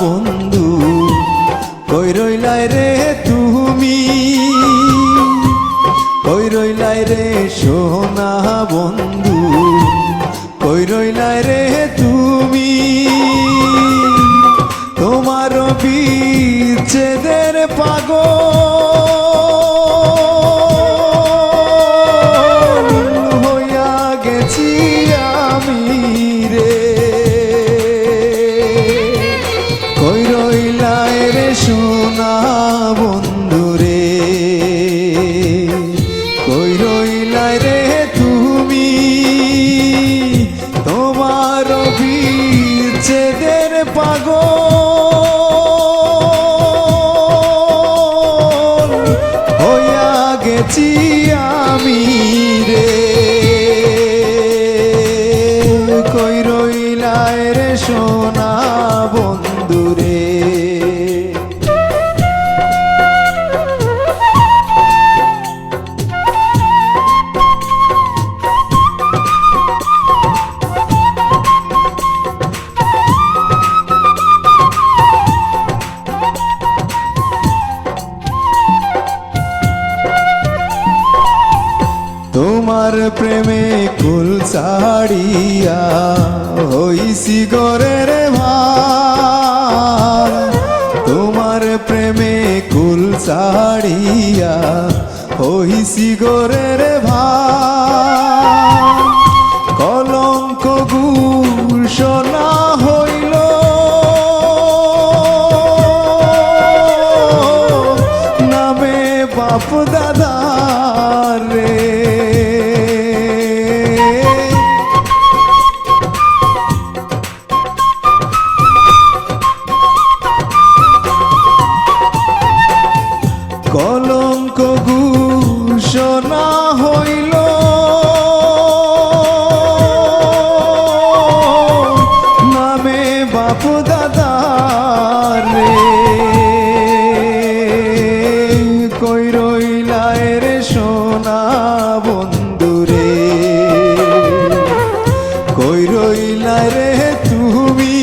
বন্ধু কই রইলাই রে তুমি? কই রইলাই রে সোনা বন্ধু কই রইলাই রে তুমি? রইলাই রে সোনা বন্ধু রে কই রইলাই রে তুমি? তোমার বিচ্ছেদের পাগল হইয়া গেছি আমি রে। কই রইলায় রে সোনা তোমার প্রেমে কুল ছাড়িয়া হইছি গরের ভার। তোমার প্রেমে কুল ছাড়িয়া হইছি গরের ভার। কলঙ্ক গুল হইল 我。